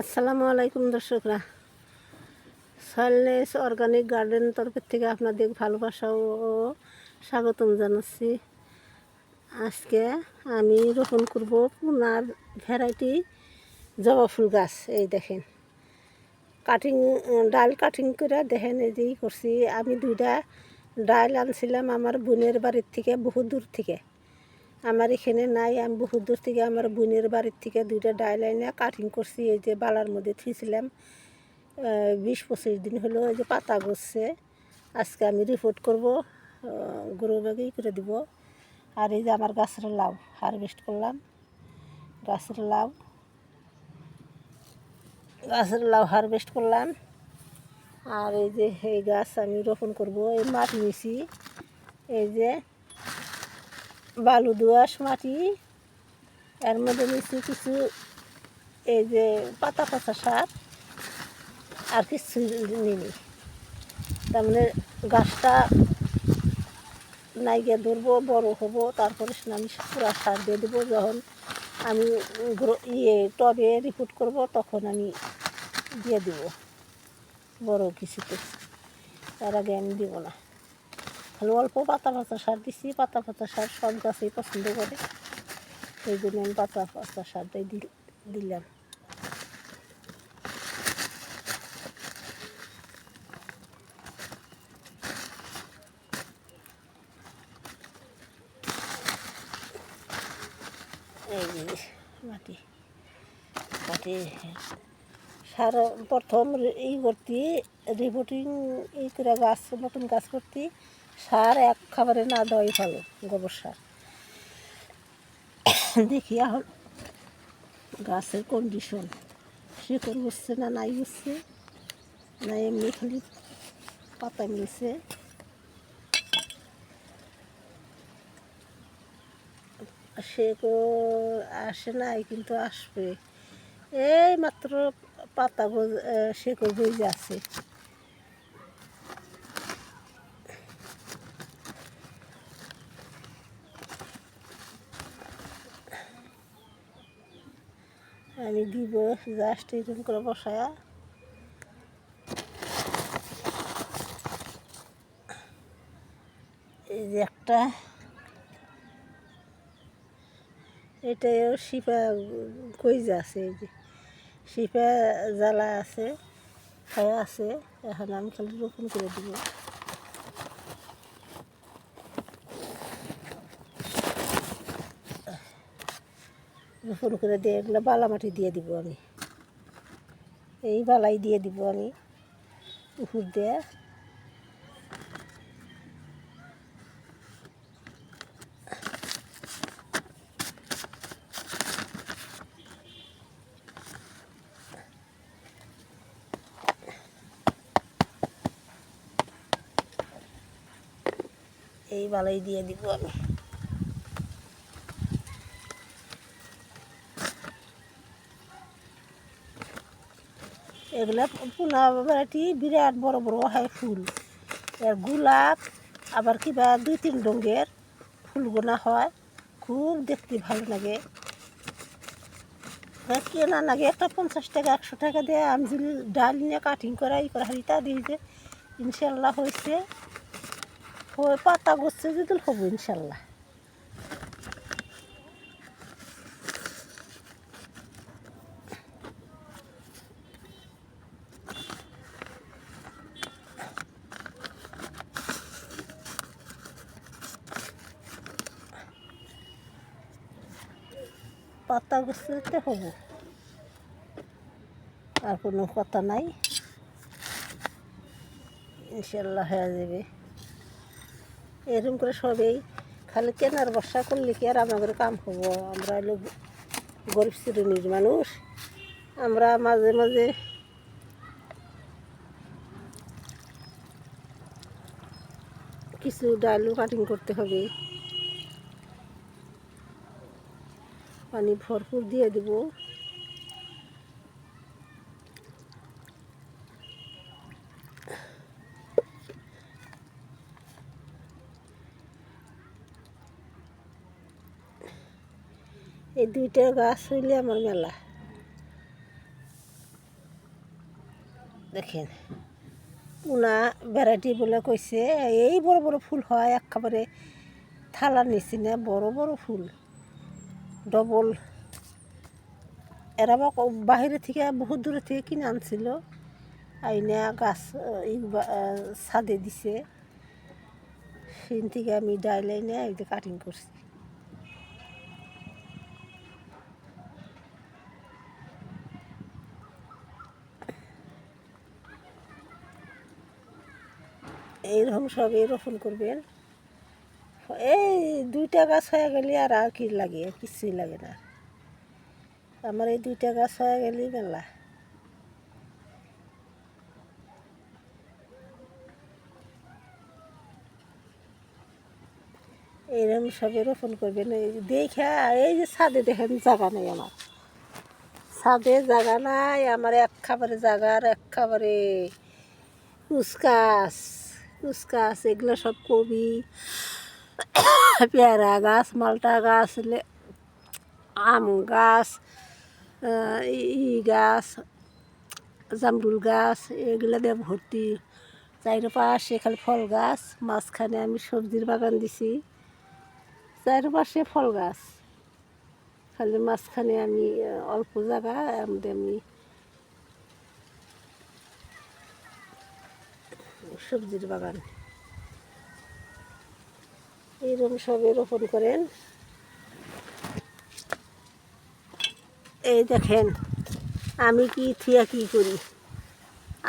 আসসালামু আলাইকুম দর্শকরা। সয়েলনেস অর্গানিক গার্ডেন তরফের থেকে আপনাদের ভালোবাসা ও স্বাগতম জানাচ্ছি। আজকে আমি রোপণ করব পুনার ভ্যারাইটি জবা ফুল গাছ, এই দেখেন। কাটিং ডাল কাটিং করে দেখেন, এই করছি। আমি দুইটা ডাল আনছিলাম আমার বোনের বাড়ির থেকে, বহু দূর থেকে। আমার এখানে নাই, আমি বহু দূর থেকে আমার বোনের বাড়ির থেকে দুইটা ডাল আইনে কাটিং করছি, এই যে বালার মধ্যে থুইছিলাম। বিশ পঁচিশ দিন হলো এই যে পাতা গছছে আজকে আমি রিপোর্ট করব গরু ব্যাগেই করে দিব। আর এই যে আমার গাছের লাউ হারভেস্ট করলাম, গাছের লাউ গাছের লাউ হারভেস্ট করলাম। আর এই যে এই গাছ আমি রোপণ করব, এই মাটি নিছি এই যে বালু দোয়াশ মাটি, এর মধ্যে নিচ্ছি কিছু এই যে পাতা পচা সার আর কিছু নিনি। তার মানে গাছটা নাইগে ধরবো, বড় হব, তারপরে আমি পুরা সার দিয়ে দেবো। যখন আমি ইয়ে টবে রিপোর্ট করব, তখন আমি দিয়ে দেবো বড় কিছুতে। তার আগে আমি দিব না। খালি অল্প পাতা পাতা সার দিচ্ছি পাতা পাতা সার সব গাছেই পছন্দ করে। সেই জন্য আমি পাতা পাতা সারটাই দিল- দিলাম। এই মাটি মাটি সার প্রথম ই করতি রিপোর্টিং ই করে গাছ, নতুন গাছ করতি। সার এক খাবারে না দেওয়াই ভালো, গোবর সার। দেখি এখন গাছের কন্ডিশন শিকড় বসছে না, নাই বসছে না এমনি খালি পাতা মিলছে। শেকড় আসে নাই, কিন্তু আসবে। এই মাত্র পাতা শেকড় গজে আছে। আমি দিব জাস্ট এরকম করে বসায়া। এই যে একটা। এটাও শিপা কইজা আছে, এই যে শিপা জ্বালা আছে খায়া আছে, এখন আমি খালি রোপণ করে দিব। রোপণ করে দিয়ে এগুলো বালা মাটি দিয়ে দিব আমি। এই বালাই দিয়ে দিব আমি উপর দিয়ে। এই বালাই দিয়ে দিব আমি। এগুলা পোনা ভ্যারাইটি, বিরাট বড় বড় হয় ফুল। এর গোলাপ, আবার কিবা দুই তিন রঙের ফুলগুনা হয়। খুব দেখতে ভালো লাগে। কেনা লাগে একটা পঞ্চাশ টাকা, একশো টাকা দিয়ে। আমি ডাল নিয়ে কাটিং করা ই করা হারিতা দিই যে ইনশাল্লাহ হয়েছে। হয়ে পাতা গছছে যদি হব ইনশাল্লাহ। পাতা গছতে হব। আর কোনো কথা নাই। ইনশাল্লাহ হয়ে যাবে। এরকম করে সবেই। খালি কেনার বর্ষা করলে কি আর আমাদের কাম হব? আমরা হলো গরিব শ্রেণির মানুষ। আমরা মাঝে মাঝে কিছু ডালও কাটিং করতে হবে। পানি ভরপুর দিয়ে দেব। এই দুইটা গাছ হইলে আমার মেলা। দেখেন, পুনা ভ্যারাইটি বলে কইছে, এই বড় বড় ফুল হয়, একেবারে থালার নিচে না, বড় বড় ফুল। ডবল এরা বাহিরে থেকে, বহুত দূরে থেকে কিনে আনছিল। আইনা গাছ ছাদে দিছে। সেদিন থেকে আমি ডাইলে এনে এই কাটিং করছি। এইরকম সবই রোপণ করবেন। এই দুইটা গাছ হয়ে গেলে আর আর কি লাগে? কিছুই লাগে না। আমার এই দুইটা গাছ হয়ে গেলেই মেলা। এইরকম সবে রোপণ করবেন দেখে, এই যে ছাদে দেখেন জায়গা নেই আমার। ছাদে জায়গা নাই, আমার এক খাবারে জায়গার এক খাবারে উস্কাস উস্কাস এগুলো সব কবি পেয়ারা গাছ মালটা গাছ আম গাছ ই গাছ জামরুল গাছ এগুলো দিয়ে ভর্তি চারিপাশে খালি ফল গাছ মাঝখানে আমি সবজির বাগান দিছি চারিপাশে ফল গাছ খালি মাঝখানে আমি অল্প জায়গা আমাদের আমি সবজির বাগান এইরকম সবে রোপণ করেন। এই দেখেন, আমি কি থিয়া কি করি?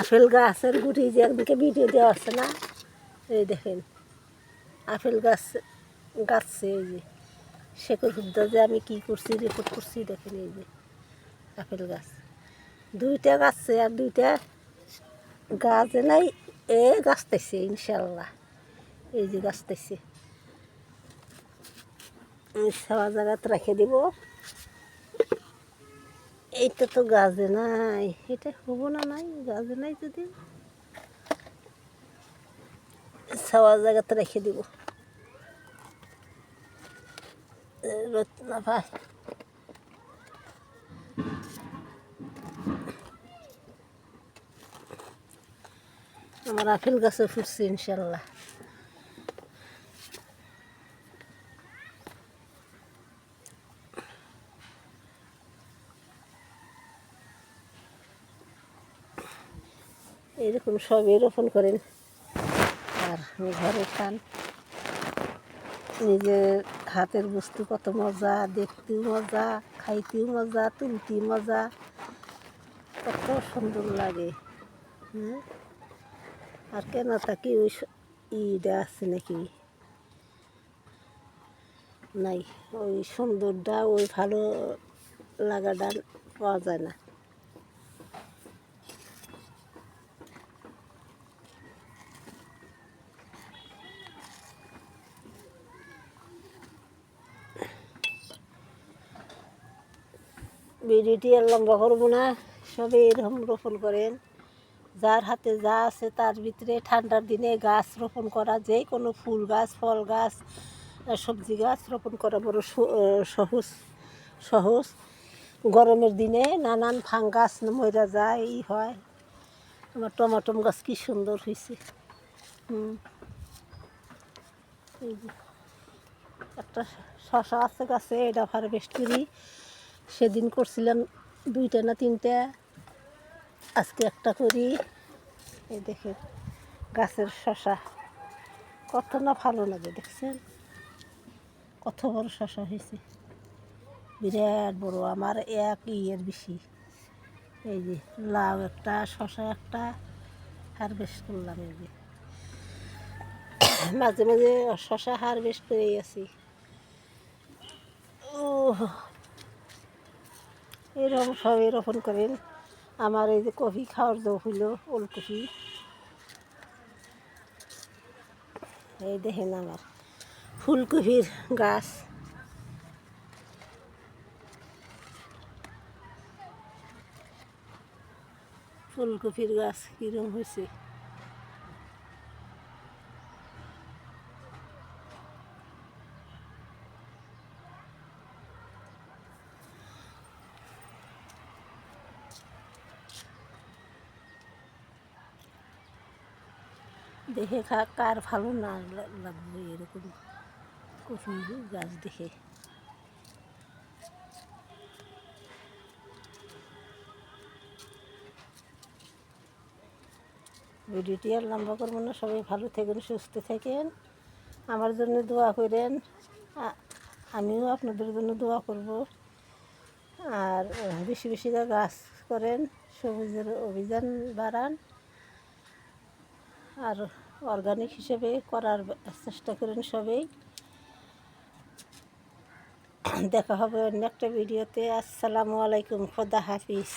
আপেল গাছের গুটি যে একদিকে ভিডিও দেওয়া আছে না? এই দেখেন, আপেল গাছ গাছছে এই যে শেকড় খুদ্া যে আমি কি করছি রেকর্ড করছি, দেখেন এই যে, আপেল গাছ। দুইটা গাছছে আর দুইটা গাছ নাই, এ গাছতেছে ইনশাল্লাহ এই যে গাছতেছে সারা জায়গাতে রেখে দিব। এইটা তো গাছে নাই। এটা হব না নাই? গাছে নাই যদি? ছাওয়া জায়গাতে রেখে দিব। রোদ আমার আপেল গাছে ফুটছে ইনশাল্লাহ। এরকম সবই রোপণ করেন আর ঘরে খান নিজের হাতের বস্তু কত মজা, দেখতেও মজা, খাইতেও মজা তুলতে মজা। কত সুন্দর লাগে। হ্যাঁ? আর কেন তাকি ওই ইটা আছে নাকি? নাই, ওই সুন্দরটা, ওই ভালো লাগাটা পাওয়া যায় না। ভিডিওটি লম্বা করব না, সবে এরকম রোপণ করেন। যার হাতে যা আছে তার ভিতরে ঠান্ডার দিনে গাছ রোপণ করা, যে কোনো ফুল গাছ, ফল গাছ সবজি গাছ রোপণ করা বড় সহজ সহজ। গরমের দিনে নানান ফাঙ্গাস মরা যায়, ই হয়। আমার টমাটম গাছ কি সুন্দর হয়েছে হুম। একটা শশা আছে গাছে, এটা হারভেস্ট করি। সেদিন করছিলাম দুইটা না তিনটা। আজকে একটা করি। এই দেখে গাছের শশা। কত না ভালো লাগে, দেখছেন? কত বড় শশা হয়েছে। বিরাট বড়, আমার এক ইয়ের বেশি। এই যে, লাউ একটা, শশা একটা হারভেস্ট করলাম এই যে। মাঝে মাঝে শশা হারভেস্ট করেই আছি। ও এরকম সব এরকম করেন আমার এই যে কফি খাওয়ার যে হইল, ওলকপি। এই দেখেন আমার ফুলকপির গাছ। ফুলকপির গাছ কীরকম হয়েছে। দেখে খা, কার ভালো না লাগবে এরকম কফি গাছ দেখে। ভিডিওটি আর লম্বা করব না, সবাই ভালো থাকেন, সুস্থ থাকেন। আমার জন্য দোয়া করেন। আমিও আপনাদের জন্য দোয়া করব। আর বেশি বেশি গাছ করেন, সবুজের অভিযান বাড়ান। আর অর্গানিক হিসেবে করার চেষ্টা করেন সবাই। দেখা হবে অন্য একটা ভিডিওতে আসসালামু আলাইকুম, খোদা হাফিজ।